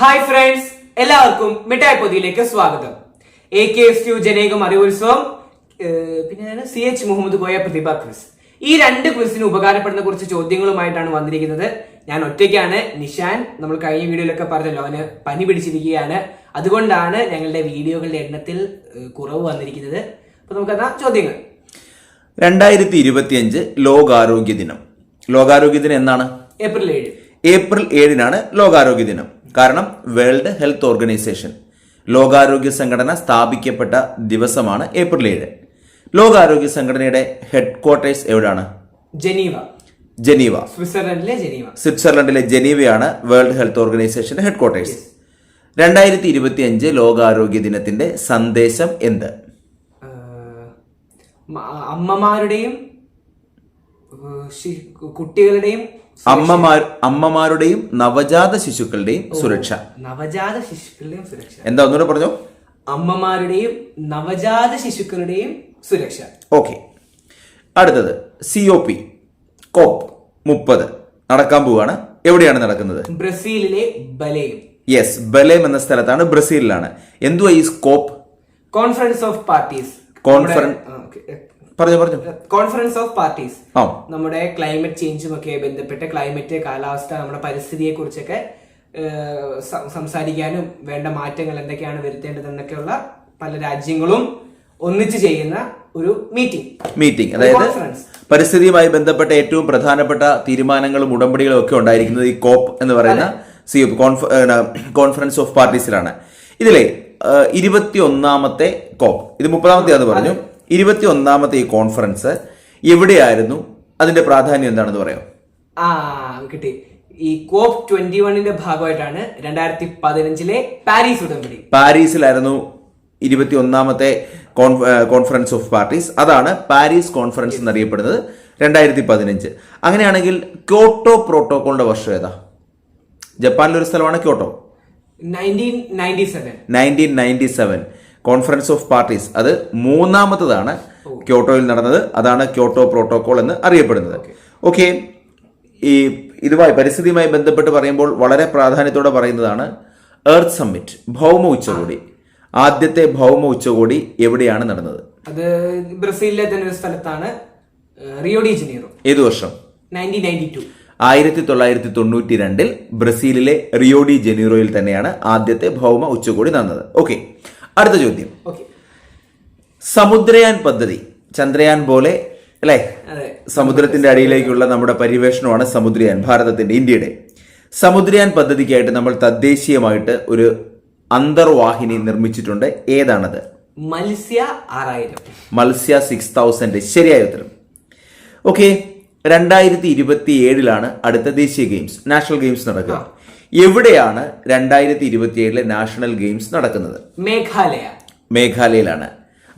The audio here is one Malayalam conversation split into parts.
ഹായ് ഫ്രണ്ട്സ് എല്ലാവർക്കും മിഠായി പൊതിയിലേക്ക് സ്വാഗതം. എ കെ എസ് യു ജനേകം അറിവുത്സവം പിന്നെ C H Muhammad Koya Prathibha quiz. ഈ രണ്ട് ക്വിസിന് ഉപകാരപ്പെടുന്ന കുറച്ച് ചോദ്യങ്ങളുമായിട്ടാണ് വന്നിരിക്കുന്നത്. ഞാൻ ഒറ്റയ്ക്കാണ്. നിഷാൻ നമ്മൾ കഴിഞ്ഞ വീഡിയോയിലൊക്കെ പറഞ്ഞല്ലോ അവന് പനി പിടിച്ചിരിക്കുകയാണ്. അതുകൊണ്ടാണ് ഞങ്ങളുടെ വീഡിയോകളുടെ എണ്ണത്തിൽ കുറവ് വന്നിരിക്കുന്നത്. അപ്പൊ നമുക്കെന്നാ ചോദ്യങ്ങൾ. രണ്ടായിരത്തി ഇരുപത്തിയഞ്ച് ലോകാരോഗ്യ ദിനം. ലോകാരോഗ്യ ദിനം എന്നാണ്? ഏപ്രിൽ ഏഴ്. ഏപ്രിൽ ഏഴിനാണ് ലോകാരോഗ്യ ദിനം. കാരണം വേൾഡ് ഹെൽത്ത് ഓർഗനൈസേഷൻ ലോകാരോഗ്യ സംഘടന സ്ഥാപിക്കപ്പെട്ട ദിവസമാണ് ഏപ്രിൽ ഏഴ്. ലോകാരോഗ്യ സംഘടനയുടെ ഹെഡ് ക്വാർട്ടേഴ്സ് എവിടെയാണ് ജനീവ. ജനീവ. സ്വിറ്റ്സർലൻഡിലെ ജനീവ. സ്വിറ്റ്സർലൻഡിലെ ജനീവയാണ് വേൾഡ് ഹെൽത്ത് ഓർഗനൈസേഷന്റെ ഹെഡ് ക്വാർട്ടേഴ്സ് രണ്ടായിരത്തി ഇരുപത്തിയഞ്ച് ലോകാരോഗ്യ ദിനത്തിന്റെ സന്ദേശം എന്ത്? അമ്മമാരുടെയും കുട്ടികളുടെയും അമ്മമാർ അമ്മമാരുടെയും നവജാത ശിശുക്കളുടെയും സുരക്ഷ. നവജാത ശിശുക്കളുടെയും സുരക്ഷ. എന്താ ഒന്നുകൂടെ പറഞ്ഞോ? അമ്മമാരുടെയും നവജാത ശിശുക്കളുടെയും സുരക്ഷ. ഓക്കെ. അടുത്തത് സി ഒ പി കോപ്പ് മുപ്പത്. നടക്കാൻ പോവാണ്. എവിടെയാണ് നടക്കുന്നത്? ബ്രസീലിലെ ബലേം. യെസ് ബലേം എന്ന സ്ഥലത്താണ് ബ്രസീലിലാണ്. എന്തുവാ ഈ scope conference of parties Conference- പറഞ്ഞു പറഞ്ഞു. കോൺഫറൻസ് ഓഫ് പാർട്ടീസ് നമ്മുടെ ക്ലൈമറ്റ് ചേഞ്ചും ഒക്കെ ബന്ധപ്പെട്ട് ക്ലൈമറ്റ് കാലാവസ്ഥ നമ്മുടെ പരിസ്ഥിതിയെ കുറിച്ചൊക്കെ സംസാരിക്കാനും വേണ്ട മാറ്റങ്ങൾ എന്തൊക്കെയാണ് വരുത്തേണ്ടതെന്നൊക്കെയുള്ള പല രാജ്യങ്ങളും ഒന്നിച്ചു ചെയ്യുന്ന ഒരു മീറ്റിംഗ് മീറ്റിംഗ് അതായത് പരിസ്ഥിതിയുമായി ബന്ധപ്പെട്ട ഏറ്റവും പ്രധാനപ്പെട്ട തീരുമാനങ്ങളും ഉടമ്പടികളും ഒക്കെ ഉണ്ടായിരിക്കുന്നത് ഈ കോപ്പ് എന്ന് പറയുന്ന സി കോൺഫറൻസ് ഓഫ് പാർട്ടീസിലാണ് ഇതിലെ ഇരുപത്തി ഒന്നാമത്തെ കോപ്പ് ഇത് മുപ്പതാമത്തെ അത്. പറഞ്ഞു. ഇരുപത്തി ഒന്നാമത്തെ ഈ കോൺഫറൻസ് എവിടെയായിരുന്നു? അതിന്റെ പ്രാധാന്യം എന്താണെന്ന് പറയാം ആ കിട്ടി. ഈ കോപ്പ് ട്വന്റി വണ്ണിന്റെ ഭാഗമായിട്ടാണ് രണ്ടായിരത്തി പതിനഞ്ചിലെ പാരീസ് ഉടമ്പടി. പാരീസിലായിരുന്നു ഇരുപത്തി ഒന്നാമത്തെ കോൺഫറൻസ് ഓഫ് പാർട്ടീസ് അതാണ് പാരീസ് കോൺഫറൻസ് എന്നറിയപ്പെടുന്നത് രണ്ടായിരത്തി പതിനഞ്ച് അങ്ങനെയാണെങ്കിൽ ക്യോട്ടോ പ്രോട്ടോകോളിന്റെ വർഷം ഏതാ? ജപ്പാനിലൊരു സ്ഥലമാണ് Kyoto. Nineteen ninety seven. Nineteen ninety seven. Conference of parties അത് മൂന്നാമത്തതാണ് ക്യോട്ടോയിൽ നടന്നത്. അതാണ് ക്യോട്ടോ പ്രോട്ടോകോൾ എന്ന് അറിയപ്പെടുന്നത്. ഓക്കെ ഈ ഇതുമായി പരിസ്ഥിതിയുമായി ബന്ധപ്പെട്ട് പറയുമ്പോൾ വളരെ പ്രാധാന്യത്തോടെ പറയുന്നതാണ് എർത്ത് സമ്മിറ്റ് ഭൗമ ഉച്ചകോടി. ആദ്യത്തെ ഭൗമ ഉച്ചകോടി എവിടെയാണ് നടന്നത്? അത് ബ്രസീലിലെ തന്നെ ഒരു സ്ഥലത്താണ് റിയോ ഡി ജനീറോ. ഏത് വർഷം? ആയിരത്തി തൊള്ളായിരത്തി തൊണ്ണൂറ്റി രണ്ടിൽ ബ്രസീലിലെ റിയോ ഡി ജനീറോയിൽ തന്നെയാണ് ആദ്യത്തെ ഭൗമ ഉച്ചകോടി നടന്നത്. ഓക്കെ അടുത്ത ചോദ്യം. സമുദ്രയാൻ പദ്ധതി. ചന്ദ്രയാൻ പോലെ അല്ലെ? സമുദ്രത്തിന്റെ അടിയിലേക്കുള്ള നമ്മുടെ പര്യവേഷണമാണ് സമുദ്രയാൻ ഭാരതത്തിന്റെ ഇന്ത്യയുടെ. സമുദ്രയാൻ പദ്ധതിക്കായിട്ട് നമ്മൾ തദ്ദേശീയമായിട്ട് ഒരു അന്തർവാഹിനി നിർമ്മിച്ചിട്ടുണ്ട്. ഏതാണത്? മത്സ്യ ആറായിരം. മത്സ്യ സിക്സ് തൗസൻഡ് ശരിയായ ഉത്തരം. ഓക്കെ. രണ്ടായിരത്തി ഇരുപത്തി ഏഴിലാണ് അടുത്ത ദേശീയ ഗെയിംസ് നാഷണൽ ഗെയിംസ് നടക്കുക. എവിടെയാണ് രണ്ടായിരത്തി ഇരുപത്തി ഏഴിലെ നാഷണൽ ഗെയിംസ് നടക്കുന്നത്? മേഘാലയ. മേഘാലയയിലാണ്.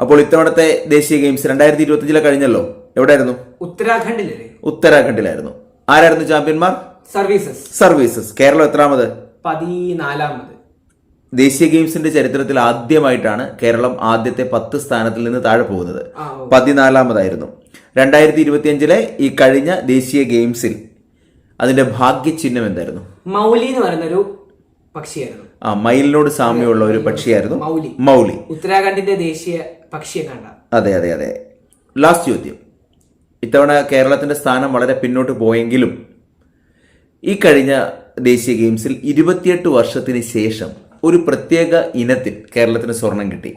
അപ്പോൾ ഇത്തവണത്തെ ദേശീയ ഗെയിംസ് രണ്ടായിരത്തി ഇരുപത്തിയഞ്ചിലെ കഴിഞ്ഞല്ലോ? എവിടെയായിരുന്നു? ഉത്തരാഖണ്ഡിലല്ലേ ഉത്തരാഖണ്ഡിലായിരുന്നു. ആരായിരുന്നു ചാമ്പ്യന്മാർ? സർവീസസ്. സർവീസസ്. കേരളം എത്രാമത്? പതിനാലാമത്. ദേശീയ ഗെയിംസിന്റെ ചരിത്രത്തിൽ ആദ്യമായിട്ടാണ് കേരളം ആദ്യത്തെ പത്ത് സ്ഥാനത്തിൽ നിന്ന് താഴെ പോകുന്നത്. പതിനാലാമതായിരുന്നു. രണ്ടായിരത്തി ഇരുപത്തിയഞ്ചിലെ ഈ കഴിഞ്ഞ ദേശീയ ഗെയിംസിൽ അതിന്റെ ഭാഗ്യചിഹ്നം എന്തായിരുന്നു? മൗലി എന്ന് പറയുന്ന ഒരു പക്ഷിയായിരുന്നു. ആ മയിലിനോട് സാമ്യമുള്ള ഒരു പക്ഷിയായിരുന്നു മൗലി. മൗലി. ഉത്തരാഖണ്ഡിന്റെ ദേശീയ പക്ഷിയെ കണ്ട. അതെ അതെ അതെ. ലാസ്റ്റ് ചോദ്യം. ഇത്തവണ കേരളത്തിന്റെ സ്ഥാനം വളരെ പിന്നോട്ട് പോയെങ്കിലും ഈ കഴിഞ്ഞ ദേശീയ ഗെയിംസിൽ ഇരുപത്തിയെട്ട് വർഷത്തിന് ശേഷം ഒരു പ്രത്യേക ഇനത്തിൽ കേരളത്തിന് സ്വർണം കിട്ടി.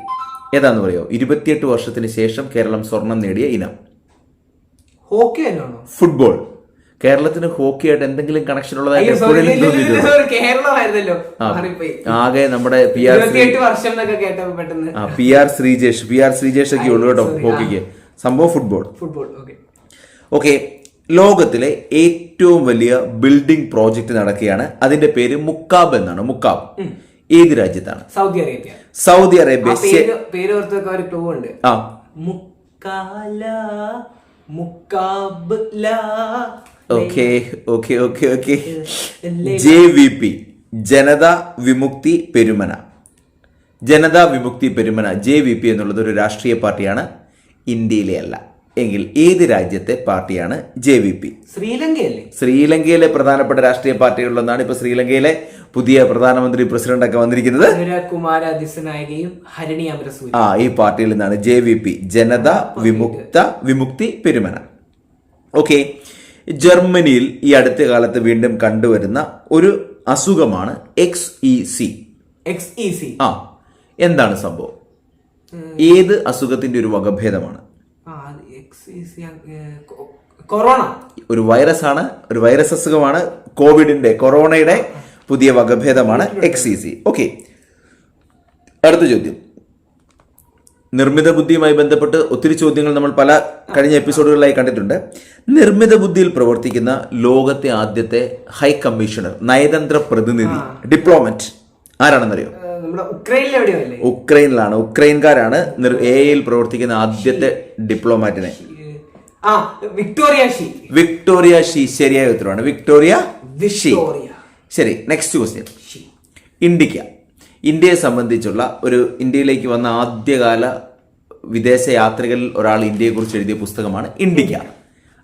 ഏതാന്ന് പറയോ? ഇരുപത്തിയെട്ട് വർഷത്തിന് ശേഷം കേരളം സ്വർണം നേടിയ ഇനം. ഹോക്കി ഫുട്ബോൾ കേരളത്തിന് ഹോക്കിയായിട്ട് എന്തെങ്കിലും കണക്ഷൻ ഉള്ളതായിട്ട് അയ്യോ എപ്പോഴെങ്കിലും തോന്നിയിട്ടുണ്ടോ? ആകെ നമ്മുടെ പി ആർ ആ P R Sreejesh P R Sreejesh ഒക്കെ ഉള്ളു കേട്ടോ ഹോക്കിക്ക്. സംഭവം ഫുട്ബോൾ ഫുട്ബോൾ ഓക്കെ ലോകത്തിലെ ഏറ്റവും വലിയ ബിൽഡിംഗ് പ്രോജക്റ്റ് നടക്കുകയാണ്. അതിന്റെ പേര് മുക്കാബ് എന്നാണ്. മുക്കാബ്. ഏത് രാജ്യത്താണ്? Saudi Arabia. സൗദി അറേബ്യ പേര് പേര് ഓർത്തൊക്കെ ഒരു ക്ലൂ ഉണ്ട്. ആ. Mukkala Mukkabla. Okay okay okay okay. J V P Janatha Vimukthi Peramuna. Janatha Vimukthi Peramuna J V P എന്നുള്ളത് ഒരു രാഷ്ട്രീയ പാർട്ടിയാണ് ഇന്ത്യയിലെ അല്ല. എങ്കിൽ ഏത് രാജ്യത്തെ പാർട്ടിയാണ് ജെ വി പി ശ്രീലങ്കയല്ലേ? ശ്രീലങ്കയിലെ പ്രധാനപ്പെട്ട രാഷ്ട്രീയ പാർട്ടികളിലൊന്നാണ് ഇപ്പൊ ശ്രീലങ്കയിലെ പുതിയ പ്രധാനമന്ത്രി പ്രസിഡന്റ് ഒക്കെ വന്നിരിക്കുന്നത്. ഹരണി അമരസൂരി. ആ ഈ പാർട്ടിയിൽ നിന്നാണ് ജെ വി പി ജനത വിമുക്ത വിമുക്തി പെരുമന. ഓക്കെ ജർമ്മനിയിൽ ഈ അടുത്ത കാലത്ത് വീണ്ടും കണ്ടുവരുന്ന ഒരു അസുഖമാണ് X E C X E C ആ എന്താണ് സംഭവം? ഏത് അസുഖത്തിന്റെ ഒരു വകഭേദമാണ്? C corona. ഒരു വൈറസ് ആണ് ഒരു വൈറസ് അസുഖമാണ് കോവിഡിന്റെ കൊറോണയുടെ പുതിയ വകഭേദമാണ് എക്സ് ഇ സി ഓക്കെ. അടുത്ത ചോദ്യം. നിർമ്മിത ബുദ്ധിയുമായി ബന്ധപ്പെട്ട് ഒത്തിരി ചോദ്യങ്ങൾ നമ്മൾ പല കഴിഞ്ഞ എപ്പിസോഡുകളിലായി കണ്ടിട്ടുണ്ട്. നിർമ്മിത ബുദ്ധിയിൽ പ്രവർത്തിക്കുന്ന ലോകത്തെ ആദ്യത്തെ ഹൈ കമ്മീഷണർ നയതന്ത്ര പ്രതിനിധി ഡിപ്ലോമറ്റ് ആരാണെന്നറിയോ? ഉക്രൈനിലാണ്. ഉക്രൈൻകാരാണ് എ ഐയിൽ പ്രവർത്തിക്കുന്ന ആദ്യത്തെ ഡിപ്ലോമാറ്റിനെ. വിക്ടോറിയ ഷീ വിക്ടോറിയ ഷീ ശരിയായ ഉത്തരവാണ്. വിക്ടോറിയ ഷീ ശരി നെക്സ്റ്റ് ക്വസ്റ്റ്യൻ ഇന്ത്യക്ക ഇന്ത്യയെ സംബന്ധിച്ചുള്ള ഒരു ഇന്ത്യയിലേക്ക് വന്ന ആദ്യകാല വിദേശ യാത്രികളിൽ ഒരാൾ ഇന്ത്യയെക്കുറിച്ച് എഴുതിയ പുസ്തകമാണ് ഇന്ത്യ.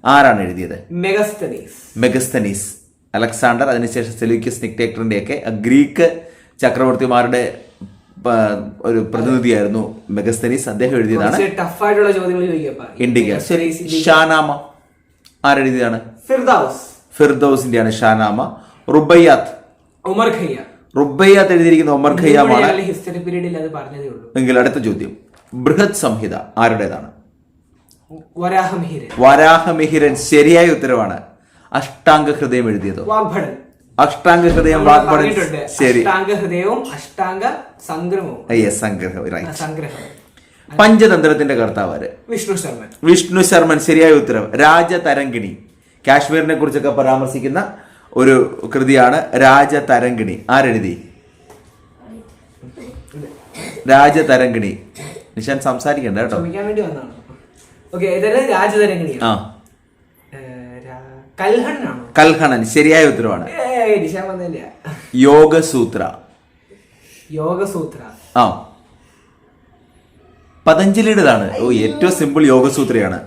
ആരാണ് എഴുതിയത്? മെഗസ്തനീസ്. മെഗസ്തനീസ്. അലക്സാണ്ടർ അതിനുശേഷം സെലൂക്കിയസ് നിക്ടേക്ടറിന്റെ ഒക്കെ ഗ്രീക്ക് ചക്രവർത്തിമാരുടെ ഒരു പ്രതിനിധിയായിരുന്നു മെഗസ്തനീസ്. അദ്ദേഹം എഴുതിയതാണ് ഇന്ത്യ ഇന്ത്യക്ക ഷാനാമ. ആരെഴുതിയതാണ്? ഫിർദൌസ്. ഫിർദൌസിന്റെയാണ് ഷാനാമ. റുബയ്യാത്ത്. ഉമർ ഖയ്യ റുബയ്യാത്ത് എഴുതിയിരിക്കുന്ന ഒമർ ഖയ്യാമാണ് എങ്കിൽ അടുത്ത ചോദ്യം. ബൃഹത് സംഹിത ആരുടേതാണ്? വരാഹമിഹിരൻ. ശരിയായ ഉത്തരവാണ്. അഷ്ടാംഗ ഹൃദയം എഴുതിയത്. വാഗ്ഭടൻ. അഷ്ടാംഗ ഹൃദയം വാഗ്ഭടൻ ശരി. അഷ്ടാംഗ ഹൃദയവും അഷ്ടാംഗ സംഗ്രഹവും. അയ്യ സംഗ്രഹം റൈറ്റ് സംഗ്രഹം. പഞ്ചതന്ത്രത്തിന്റെ കർത്താവ് വിഷ്ണു ശർമ്മൻ. വിഷ്ണു ശർമ്മൻ ശരിയായ ഉത്തരം. രാജതരംഗിണി. കാശ്മീരിനെ കുറിച്ചൊക്കെ പരാമർശിക്കുന്ന ഒരു കൃതിയാണ് രാജതരംഗിണി. ആരെഴുതി? രാജതരംഗിണി. നിഷാൻ സംസാരിക്കണ്ട കേട്ടോ. വേണ്ടി വന്നതാണ്. ഓക്കെ ഏതായാലും രാജതരംഗിണിയാണ് ആ. കൽഹണൻ ശരിയായ ഉത്തരവാണ്. വന്നില്ല യോഗസൂത്ര. യോഗസൂത്ര. ആ. പതഞ്ജലിയുടേതാണ്. ഓ ഏറ്റവും സിമ്പിൾ യോഗസൂത്രയാണ്.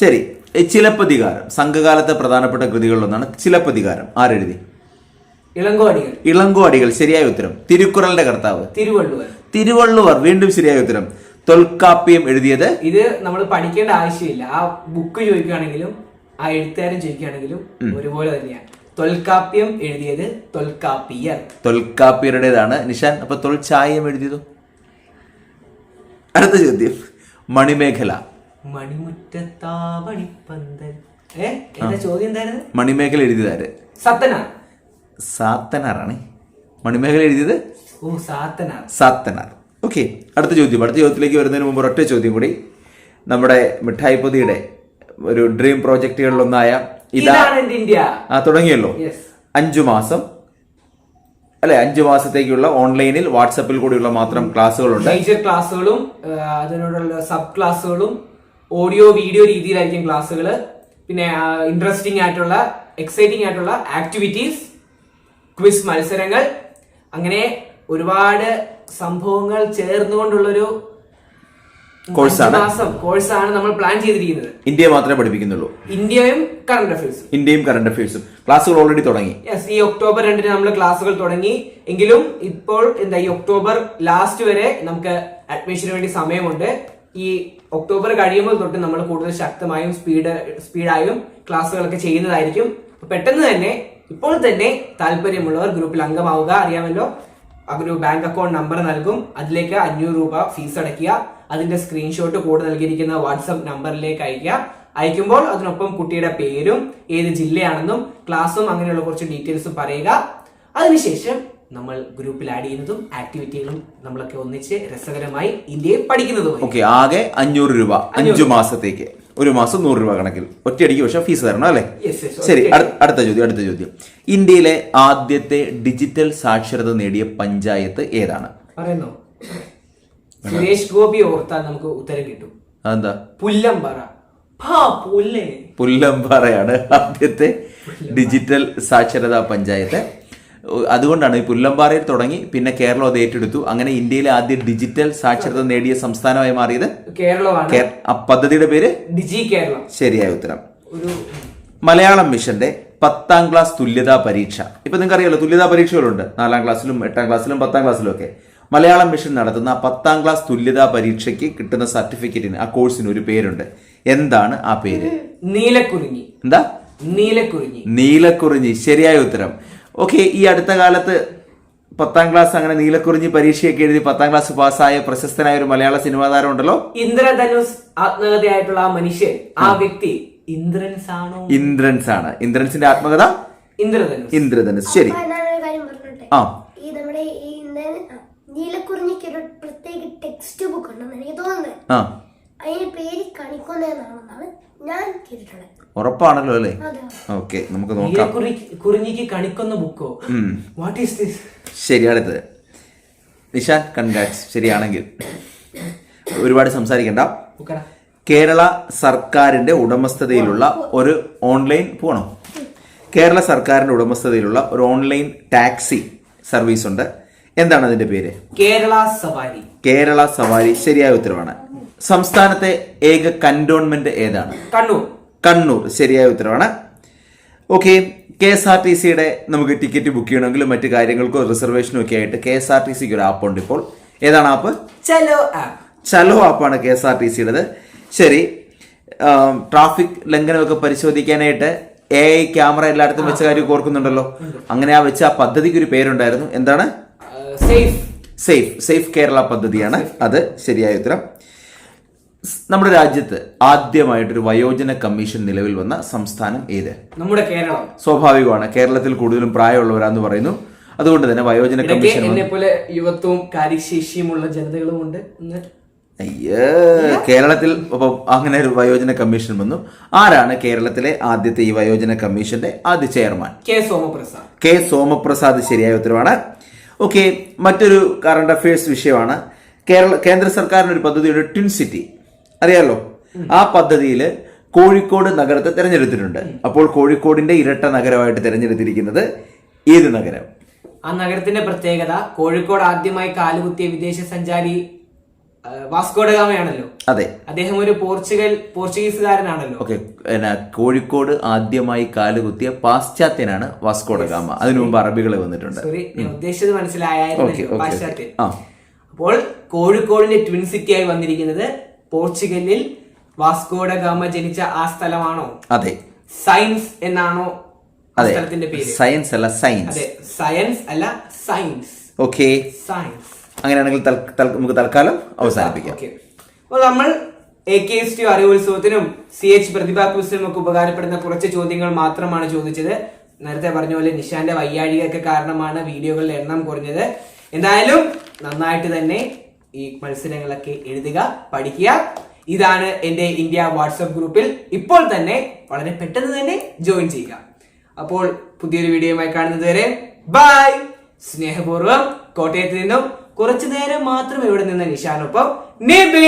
ശരി ചിലപ്പതികാരം. സംഘകാലത്തെ പ്രധാനപ്പെട്ട കൃതികളിലൊന്നാണ് ചിലപ്പതികാരം. ആരെഴുതി? ഇളങ്കോ അടികൾ ഇളങ്കോ അടികൾ ശരിയായ ഉത്തരം. തിരുക്കുറലിന്റെ കർത്താവ്. തിരുവള്ളുവർ തിരുവള്ളുവർ. വീണ്ടും ശരിയായ ഉത്തരം. തൊൽക്കാപ്പിയം എഴുതിയത് ഇത് നമ്മൾ പഠിക്കേണ്ട ആവശ്യമില്ല. ആ ബുക്ക് ചോദിക്കുകയാണെങ്കിലും ആ എഴുത്തുകാരൻ ചോദിക്കുകയാണെങ്കിലും ഒരുപോലെ തന്നെയാണ് തൊൽക്കാപ്യം എഴുതിയത് തൊൽക്കാപ്പിയർ. തൊൽക്കാപ്പിയരുടേതാണ്. നിഷാൻ അപ്പൊ തൊൽച്ചായം എഴുതിയതോ? അടുത്ത ചോദ്യം. മണിമേഖല. മണിമുറ്റത്താവണിപ്പന്തൽ. ഏ? എന്താ ചോദ്യം എന്തായിരുന്നു? മണിമേഖല എഴുതിയതാര് സത്തനാർ. സാത്തനാറാണ്. മണിമേഖല എഴുതിയത് സാത്തനാർ ഓക്കെ അടുത്ത ചോദ്യം. അടുത്ത ചോദ്യത്തിലേക്ക് വരുന്നതിന് മുമ്പ് ഒരൊറ്റ ചോദ്യം കൂടി. നമ്മുടെ മിഠായി പൊതിയുടെ ഒരു ഡ്രീം പ്രോജക്റ്റുകളിലൊന്നായ ഇതാ ആ തുടങ്ങിയല്ലോ. അഞ്ചു മാസം. അല്ലെ അഞ്ചു മാസത്തേക്കുള്ള ഓൺലൈനിൽ വാട്സപ്പിൽ കൂടിയുള്ള മാത്രം ക്ലാസ്സുകളുണ്ട്. മേജർ ക്ലാസ്സുകളും അതിനോടുള്ള സബ് ക്ലാസ്സുകളും ഓഡിയോ വീഡിയോ രീതിയിലായിരിക്കും ക്ലാസ്സുകൾ പിന്നെ ഇൻട്രസ്റ്റിംഗ് ആയിട്ടുള്ള എക്സൈറ്റിംഗ് ആയിട്ടുള്ള ആക്ടിവിറ്റീസ് ക്വിസ് മത്സരങ്ങൾ അങ്ങനെ ഒരുപാട് സംഭവങ്ങൾ ചേർന്നുകൊണ്ടുള്ളൊരു കോഴ്സാണ്. മാസം കോഴ്സാണ് നമ്മൾ പ്ലാൻ ചെയ്തിരിക്കുന്നത്. ഇന്ത്യ മാത്രമേ പഠിപ്പിക്കുന്നുള്ളൂ. ഇന്ത്യയും കറണ്ട് അഫയേഴ്സും ഇന്ത്യയും കറണ്ട് അഫയേഴ്സും ക്ലാസ്സുകൾ ഓൾറെഡി തുടങ്ങി. യെസ് ഈ ഒക്ടോബർ രണ്ടിന് നമ്മൾ ക്ലാസ്സുകൾ തുടങ്ങി. എങ്കിലും ഇപ്പോൾ എന്താ ഈ ഒക്ടോബർ ലാസ്റ്റ് വരെ നമുക്ക് അഡ്മിഷന് വേണ്ടി സമയമുണ്ട്. ഈ ഒക്ടോബർ കഴിയുമ്പോൾ തൊട്ട് നമ്മൾ കൂടുതൽ ശക്തമായും സ്പീഡ് സ്പീഡായും ക്ലാസ്സുകളൊക്കെ ചെയ്യുന്നതായിരിക്കും. പെട്ടെന്ന് തന്നെ ഇപ്പോൾ തന്നെ താല്പര്യമുള്ളവർ ഗ്രൂപ്പിൽ അംഗമാവുക അറിയാമല്ലോ. ഒരു ബാങ്ക് അക്കൗണ്ട് നമ്പർ നൽകും. അതിലേക്ക് അഞ്ഞൂറ് രൂപ ഫീസ് അടയ്ക്കുക. അതിന്റെ സ്ക്രീൻഷോട്ട് കൂടെ നൽകിയിരിക്കുന്ന വാട്സപ്പ് നമ്പറിലേക്ക് അയക്കുക അയക്കുമ്പോൾ അതിനൊപ്പം കുട്ടിയുടെ പേരും ഏത് ജില്ലയാണെന്നും ക്ലാസ്സും അങ്ങനെയുള്ള കുറച്ച് ഡീറ്റെയിൽസും പറയുക. അതിനുശേഷം നമ്മൾ ഗ്രൂപ്പിൽ ആഡ് ചെയ്യുന്നതും ആക്ടിവിറ്റികളും നമ്മളൊക്കെ ഒന്നിച്ച് രസകരമായി ഇന്ത്യയെ പഠിക്കുന്നതും ഓക്കെ ആകെ അഞ്ഞൂറ് രൂപ അഞ്ചു മാസത്തേക്ക്. ഒരു മാസം നൂറ് രൂപ കണക്കിൽ. ഒറ്റയടിക്ക് പക്ഷെ ഫീസ് തരണം അല്ലേ? ശരി അടുത്ത ചോദ്യം അടുത്ത ചോദ്യം. ഇന്ത്യയിലെ ആദ്യത്തെ ഡിജിറ്റൽ സാക്ഷരത നേടിയ പഞ്ചായത്ത് ഏതാണ്? പറയുന്നു? സുരേഷ് ഗോപി ഓർത്താൽ നമുക്ക് ഉത്തരം കിട്ടും. അതെന്താ? പുല്ലംപാറ. പുല്ലംപാറയാണ് ആദ്യത്തെ ഡിജിറ്റൽ സാക്ഷരതാ പഞ്ചായത്ത്. അതുകൊണ്ടാണ് ഈ പുല്ലമ്പാറയിൽ തുടങ്ങി പിന്നെ കേരളം അത് ഏറ്റെടുത്തു. അങ്ങനെ ഇന്ത്യയിലെ ആദ്യ ഡിജിറ്റൽ സാക്ഷരത നേടിയ സംസ്ഥാനമായി മാറിയത് കേരളമാണ്. ആ പദ്ധതിയുടെ പേര് ഡിജി കേരളം. ശരിയായ ഉത്തരം. മലയാളം മിഷന്റെ പത്താം ക്ലാസ് തുല്യതാ പരീക്ഷ. ഇപ്പൊ നിങ്ങൾക്ക് അറിയാലോ തുല്യതാ പരീക്ഷകളുണ്ട്. നാലാം ക്ലാസ്സിലും എട്ടാം ക്ലാസ്സിലും പത്താം ക്ലാസ്സിലും ഒക്കെ. മലയാളം മിഷൻ നടത്തുന്ന പത്താം ക്ലാസ് തുല്യതാ പരീക്ഷയ്ക്ക് കിട്ടുന്ന സർട്ടിഫിക്കറ്റിന് ആ കോഴ്സിന് ഒരു പേരുണ്ട്. എന്താണ് ആ പേര്? നീലക്കുറിഞ്ഞി. എന്താ? നീലക്കുറിഞ്ഞി. നീലക്കുറിഞ്ഞി. ശരിയായ ഉത്തരം. ഓക്കെ ഈ അടുത്ത കാലത്ത് പത്താം ക്ലാസ് അങ്ങനെ നീലക്കുറിഞ്ഞി പരീക്ഷയൊക്കെ എഴുതി പത്താം ക്ലാസ് പാസ്സായ പ്രശസ്തനായ ഒരു മലയാള സിനിമാ താരം ഉണ്ടല്ലോ? ഇന്ദ്രധനുസ് ആത്മകഥയായിട്ടുള്ള ആ മനുഷ്യൻ ആ വ്യക്തി ഇന്ദ്രൻസ് ആണ് ഇന്ദ്രൻസ് ആണ് ഇന്ദ്രൻസിന്റെ ആത്മകഥ? ഇന്ദ്രധനുസ്. ഇന്ദ്രധനുസ്. ശരി. ആ. ഈ നമ്മുടെ ഈ നീലക്കുറിഞ്ഞിക്ക് ഒരു പ്രത്യേക ടെക്സ്റ്റ് ബുക്ക് ഉണ്ടെന്ന് എനിക്ക് തോന്നുന്നത്. ആ. അതിന് പേര് കണിക്കൊന്നതെന്നാണെന്നാണ് ഞാൻ കേട്ടിട്ടുള്ളത്. ഉറപ്പാണല്ലോ അല്ലേ? ഓക്കെ നമുക്ക് നോക്കാം. കുറിഞ്ഞിക്ക് കണിക്കൊന്ന ബുക്കോ? വാട്ട് ഈസ് ദിസ് ശരി അടുത്തത്. നിഷാൻ കൺഗ്രാറ്റ്സ് ശരിയാണെങ്കിൽ. ഒരുപാട് സംസാരിക്കണ്ട. കേരള സർക്കാരിന്റെ ഉടമസ്ഥതയിലുള്ള ഒരു ഓൺലൈൻ പോണോ? കേരള സർക്കാരിന്റെ ഉടമസ്ഥതയിലുള്ള ഒരു ഓൺലൈൻ ടാക്സി സർവീസ് ഉണ്ട് എന്താണ് അതിന്റെ പേര്? കേരള സവാരി. കേരള സവാരി ശരിയായ ഉത്തരവാണ്. സംസ്ഥാനത്തെ ഏക കന്റോൺമെന്റ് ഏതാണ്? കണ്ണൂർ. കണ്ണൂർ. ശരിയായ ഉത്തരവാണ്. Okay. K S R T സിയുടെ നമുക്ക് ടിക്കറ്റ് ബുക്ക് ചെയ്യണമെങ്കിലും മറ്റു കാര്യങ്ങൾക്കോ റിസർവേഷനും ഒക്കെ ആയിട്ട് കെ എസ് ആർ ടി സിക്ക് ഒരു ആപ്പ് ഉണ്ട് ഇപ്പോൾ. ഏതാണ് ആപ്പ് ചലോ ആപ്പ് ചലോ ആപ്പാണ് കെ എസ് ആർ ടി സിയുടേത്. ശരി. ട്രാഫിക് ലംഘനമൊക്കെ പരിശോധിക്കാനായിട്ട് എ ഐ ക്യാമറ എല്ലായിടത്തും വെച്ച കാര്യം ഓർക്കുന്നുണ്ടല്ലോ. അങ്ങനെ ആ വെച്ച ആ പദ്ധതിക്ക് ഒരു പേരുണ്ടായിരുന്നു. എന്താണ്? സേഫ്. സേഫ്. സേഫ് കേരള പദ്ധതിയാണ് അത്. ശരിയായ ഉത്തരം. നമ്മുടെ രാജ്യത്ത് ആദ്യമായിട്ടൊരു വയോജന കമ്മീഷൻ നിലവിൽ വന്ന സംസ്ഥാനം ഏത്? നമ്മുടെ കേരളം. സ്വാഭാവികമാണ്. കേരളത്തിൽ കൂടുതലും പ്രായമുള്ളവരാന്ന് പറയുന്നു. അതുകൊണ്ട് തന്നെ വയോജന കമ്മീഷൻ എന്നെ പോലെ യുവത്വവും കാര്യശേഷിയുമുള്ള ജനതകളും ഉണ്ട് അയ്യേ കേരളത്തിൽ അങ്ങനെ ഒരു വയോജന കമ്മീഷൻ വന്നു. ആരാണ് കേരളത്തിലെ ആദ്യത്തെ ഈ വയോജന കമ്മീഷന്റെ ആദ്യ chairman? K Somaprasad. K Somaprasad ശരിയായ ഉത്തരവാണ്. ഓക്കെ മറ്റൊരു കറണ്ട് അഫയേഴ്സ് വിഷയമാണ്. കേരള കേന്ദ്ര സർക്കാരിന് ഒരു പദ്ധതിയുടെ ട്വിൻ സിറ്റി. അറിയാലോ? ആ പദ്ധതിയിൽ കോഴിക്കോട് നഗരത്തെ തിരഞ്ഞെടുത്തിട്ടുണ്ട്. അപ്പോൾ കോഴിക്കോടിന്റെ ഇരട്ട നഗരമായിട്ട് തിരഞ്ഞെടുത്തിരിക്കുന്നത് ഏത് നഗരം? ആ നഗരത്തിന്റെ പ്രത്യേകത കോഴിക്കോട് ആദ്യമായി കാലുകുത്തിയ വിദേശ സഞ്ചാരി വാസ്കോഡാമയാണല്ലോ വാസ്കോഡഗാമയാണല്ലോ അതെ. അദ്ദേഹം ഒരു പോർച്ചുഗൽ പോർച്ചുഗീസുകാരനാണല്ലോ. ഓക്കെ. കോഴിക്കോട് ആദ്യമായി കാലുകുത്തിയ പാശ്ചാത്യനാണ് വാസ്കോഡഗാമ അതിനു മുമ്പ് അറബികൾ വന്നിട്ടുണ്ട്. ഉദ്ദേശിച്ചത് മനസ്സിലായാലും പാശ്ചാത്യൻ അപ്പോൾ കോഴിക്കോടിന്റെ ട്വിൻ സിറ്റിയായി ആയി വന്നിരിക്കുന്നത് പോർച്ചുഗലിൽ വാസ്കോഡ ഗാമ ജനിച്ച ആ സ്ഥലമാണോ? അതെ. സയൻസ് എന്നാണോ അതെ. സ്ഥലത്തിന്റെ പേര്? സയൻസ് അല്ല സയൻസ് അതെ. സയൻസ് അല്ല സയൻസ് ഓക്കെ സയൻസ് അങ്ങനെയാണെങ്കിൽ നമുക്ക് തൽക്കാലം അവസാനിപ്പിക്കാം. അപ്പോൾ നമ്മൾ എ കെ എസ് ടി അറിവോത്സവത്തിനും സി എച്ച് പ്രതിഭാ ക്വിസിനും ഒക്കെ ഉപകാരപ്പെടുന്ന കുറച്ച് ചോദ്യങ്ങൾ മാത്രമാണ് ചോദിച്ചത്. നേരത്തെ പറഞ്ഞ പോലെ നിഷാന്റെ വയ്യാഴികയൊക്കെ കാരണമാണ് വീഡിയോകളുടെ എണ്ണം കുറഞ്ഞത്. എന്തായാലും നന്നായിട്ട് തന്നെ ഈ മത്സരങ്ങളൊക്കെ എഴുതുക പഠിക്കുക. ഇതാണ് എന്റെ ഇന്ത്യ വാട്സപ്പ് ഗ്രൂപ്പിൽ ഇപ്പോൾ തന്നെ വളരെ പെട്ടെന്ന് തന്നെ ജോയിൻ ചെയ്യുക. അപ്പോൾ പുതിയൊരു വീഡിയോയുമായി കാണുന്നത് വരെ ബൈ. സ്നേഹപൂർവം കോട്ടയത്ത് നിന്നും കുറച്ചു നേരം മാത്രം ഇവിടെ നിന്ന് നിഷാനൊപ്പം നിബിൻ